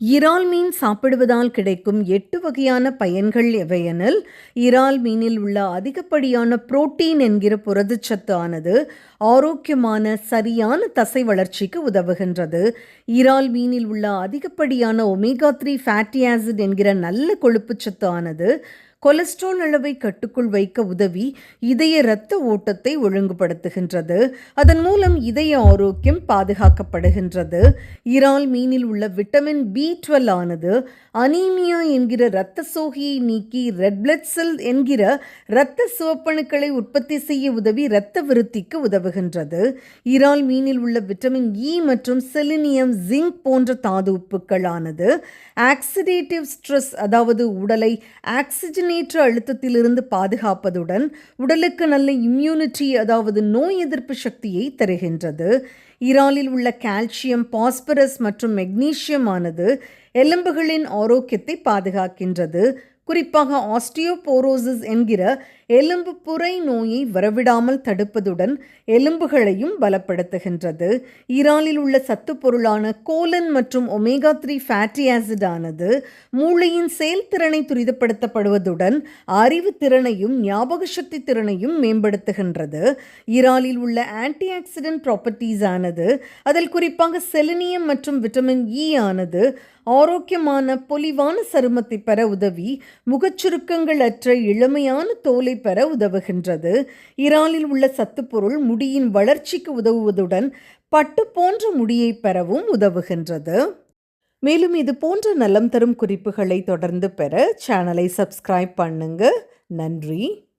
இறால் மீன் சாப்பிடுவதால் கிடைக்கும் எட்டு வகையான பயன்கள் எவையெனில் இறால் மீனில் உள்ள அதிகப்படியான புரோட்டீன் என்கிற புரதச்சத்து ஆனது ஆரோக்கியமான சரியான தசை வளர்ச்சிக்கு உதவுகின்றது. இறால் மீனில் உள்ள அதிகப்படியான ஒமேகா த்ரீ ஃபேட்டி ஆசிட் என்கிற நல்ல கொழுப்புச்சத்து ஆனது கொலஸ்ட்ரால் அளவை கட்டுக்குள் வைக்க உதவி இதய இரத்த ஓட்டத்தை ஒழுங்குபடுத்துகின்றது. அதன் மூலம் இதய ஆரோக்கியம் பாதுகாக்கப்படுகின்றது. இறால் மீனில் உள்ள விட்டமின் பி டுவெல் ஆனது அனீமியா என்கிற இரத்த சோகையை நீக்கி ரெட் பிளட் செல் என்கிற இரத்த சிவப்பணுக்களை உற்பத்தி செய்ய உதவி இரத்த விருத்திக்கு உதவுகின்றது. இறால் மீனில் உள்ள விட்டமின் இ மற்றும் செலினியம் ஜிங்க் போன்ற தாது உப்புக்களானது ஆக்சிடேட்டிவ் ஸ்ட்ரெஸ் அதாவது உடலை ஆக்சிஜன் ஆக்சிஜனேற்ற அழுத்தத்திலிருந்து பாதுகாப்பதுடன் உடலுக்கு நல்ல இம்யூனிட்டி அதாவது நோய் எதிர்ப்பு சக்தியை தருகின்றது. இறாலில் உள்ள கால்சியம் பாஸ்பரஸ் மற்றும் மெக்னீசியம் ஆனது எலும்புகளின் ஆரோக்கியத்தை பாதுகாக்கின்றது. குறிப்பாக ஆஸ்டியோபோரோசிஸ் என்கிற எலும்பு புரை நோயை வரவிடாமல் தடுப்பதுடன் எலும்புகளையும் பலப்படுத்துகின்றது. ஈரானில் உள்ள சத்து பொருளான கோலன் மற்றும் ஒமேகா த்ரீ ஃபேட்டி ஆசிட் ஆனது மூளையின் செயல்திறனை துரிதப்படுத்தப்படுவதுடன் அறிவு திறனையும் ஞாபக சக்தி திறனையும் மேம்படுத்துகின்றது. ஈராலில் உள்ள ஆன்டி ஆக்சிடென்ட் ப்ராப்பர்ட்டிஸ் ஆனது அதில் குறிப்பாக செலினியம் மற்றும் விட்டமின் இ ஆனது ஆரோக்கியமான பொலிவான சருமத்தை பெற உதவி முகச்சுருக்கங்கள் அற்ற இளமையான தோலை பெற உதவுகின்றது. இறாலில் உள்ள சத்துப்பொருள் முடியின் வளர்ச்சிக்கு உதவுவதுடன் பட்டு போன்ற முடியை பெறவும் உதவுகின்றது. மேலும் இது போன்ற நலம் தரும் குறிப்புகளை தொடர்ந்து பெற சேனலை சப்ஸ்கிரைப் பண்ணுங்க. நன்றி.